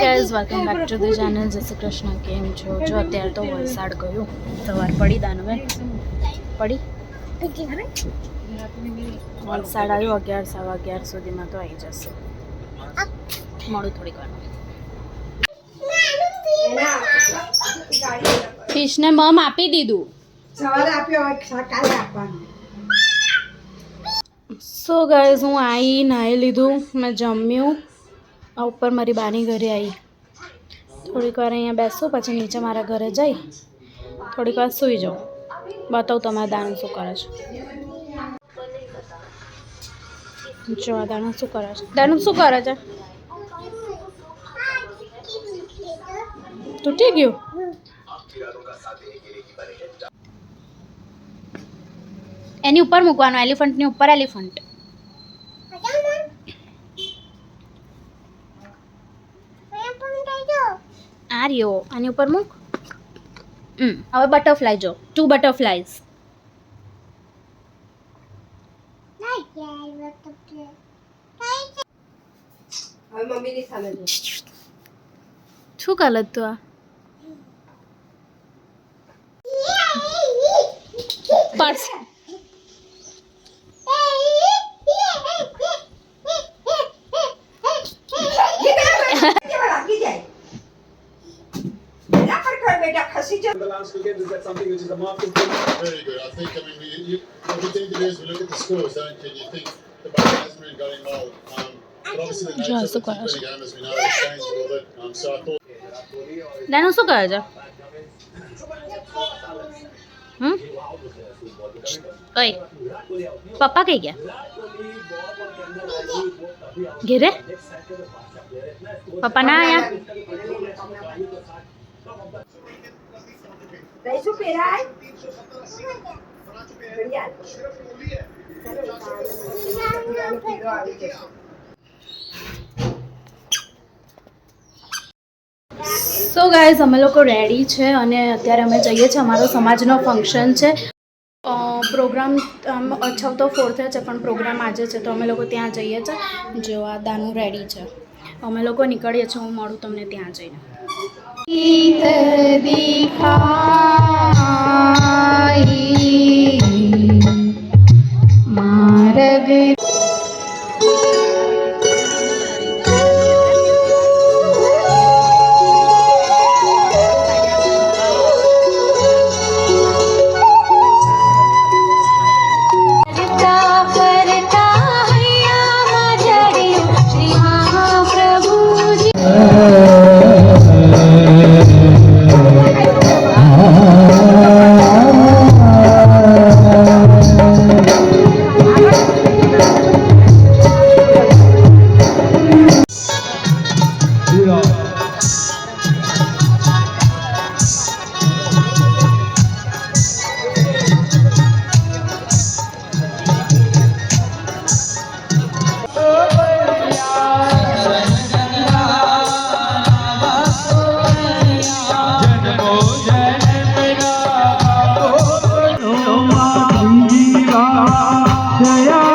Guys welcome back to the channel Jai Shri Krishna. કેમ છો? જો અત્યારે તો વલસાડ ગયું. સવાર પડી દાનવે. પડી? વલસાડ આવ્યો અગિયાર સવા અગિયાર સુધીમાં તો આવી જશે. મોડું થોડીક વાર. ફિશને મમ આપી દીધું. સવારે આપ્યો કાલે આપવાનું. સો ગાઈઝ હું આવી નાહી લીધું. મેં જમ્યું. આ ઉપર મારી બાની ઘરે આવી થોડીક વાર અહીંયા બેસું, પછી નીચે મારા ઘરે જઈ. થોડીક વાર સૂઈ જાઉં બતાવું તમારા દાનું શું કરે છે. જો, આ દાણા શું કરે છે. દાનું શું કરે છે? તૂટી ગયું? એની ઉપર મૂકવાનું, એલિફન્ટની ઉપર એલિફન્ટ આ રહ્યો આની ઉપર મૂક. હવે બટરફ્લાય જો. ટુ બટરફ્લાયઝ હવે મમ્મીની સામે જો. શું કલર તું આ? પર્સ એના પર કર બેટા ખસી જા the last weekend, is that something which is a market thing? Very good. I think, I mean, we, you, what we think to do is we look at the scores, don't you? And you think the batting hasn't really got involved. Um, but obviously the nature of the Just a T20 game, as we know, has changed a little bit. Um, so I thought દાનું શું કરે છે હમ ઓય પપ્પા કઈ ગયા ઘેરે પપ્પા ના આવી જશે. સો ગાઈઝ અમે લોકો રેડી છે અને અત્યારે અમે જઈએ છીએ અમારો સમાજનો ફંક્શન છે. પ્રોગ્રામ આમ અછવતો ફોર્થે છે, પણ પ્રોગ્રામ આજે છે, તો અમે લોકો ત્યાં જઈએ છીએ. જો આ દાનું રેડી છે. અમે લોકો નીકળીએ છીએ, હું મળું તમને ત્યાં જઈને. दिखा જો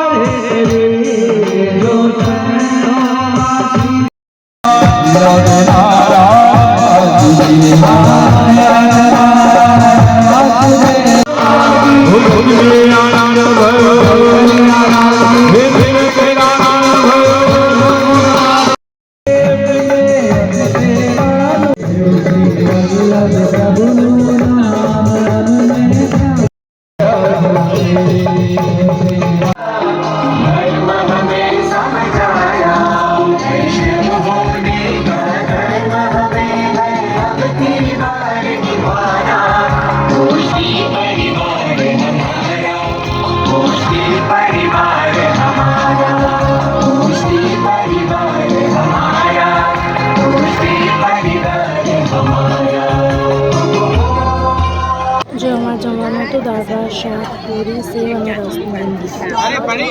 અમારે જમવાનું હતું દાળ ભાત શાક પૂરી અને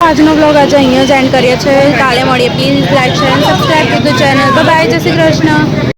આજનો બ્લોગ આજે અહીંયા જ એન્ડ કરીએ છીએ. કાલે મળીએ. Please like share subscribe to the channel bye Jai Shri Krishna.